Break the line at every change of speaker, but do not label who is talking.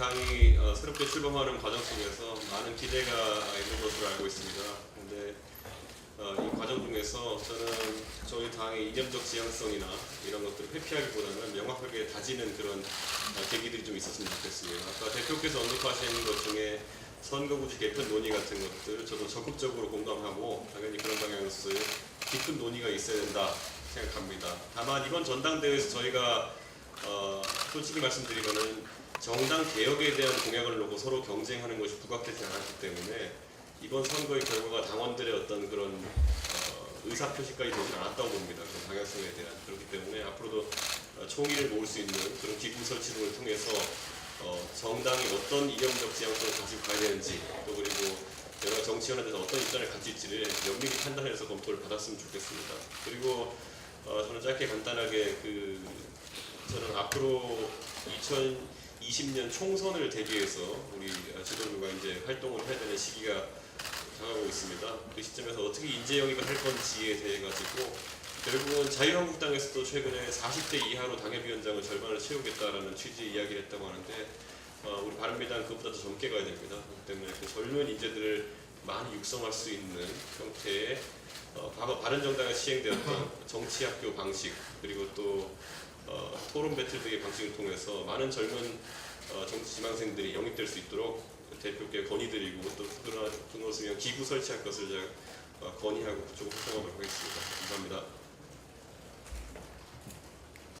당이 어, 새롭게 출범하는 과정 속에서 많은 기대가 있는 것으로 알고 있습니다. 근데 어, 이 과정 중에서 저는 저희 당의 이념적 지향성이나 이런 것들을 회피하기보다는 명확하게 다지는 그런 어, 계기들이 좀 있었으면 좋겠습니다. 아까 대표께서 언급하신 것 중에 선거구제 개편 논의 같은 것들 저도 적극적으로 공감하고 당연히 그런 방향으로서의 깊은 논의가 있어야 된다 생각합니다. 다만 이번 전당대회에서 저희가 어, 솔직히 말씀드리면은 정당 개혁에 대한 공약을 놓고 서로 경쟁하는 것이 부각되지 않았기 때문에 이번 선거의 결과가 당원들의 어떤 그런 어, 의사 표시까지 되지 않았다고 봅니다. 그런 방향성에 대한 그렇기 때문에 앞으로도 어, 총의를 모을 수 있는 그런 기구 설치 등을 통해서 어, 정당이 어떤 이념적 지향성을 가지고 가야 되는지 또 그리고 여러 정치연에 대해서 어떤 입장을 가질지를 면밀히 판단해서 검토를 받았으면 좋겠습니다. 그리고 어, 저는 짧게 간단하게 그 저는 앞으로 2020년 총선을 대비해서 우리 지도부가 이제 활동을 해야 되는 시기가 다가오고 있습니다. 그 시점에서 어떻게 인재 영입을 할 건지에 대해 가지고 결국은 자유한국당에서도 최근에 40대 이하로 당협위원장을 절반을 채우겠다라는 취지의 이야기를 했다고 하는데 어, 우리 바른미당 그보다 더 젊게 가야 됩니다. 그렇기 때문에 그 젊은 인재들을 많이 육성할 수 있는 형태의 어, 과거 바른정당에 시행되었던 정치학교 방식 그리고 또 어, 토론 배틀 등의 방식을 통해서 많은 젊은 어, 정치 지망생들이 영입될 수 있도록 대표께 건의드리고 또 그런 그것을 위한 기구 설치할 것을 제가 어, 건의하고 그쪽을 활동하도록 하겠습니다. 감사합니다.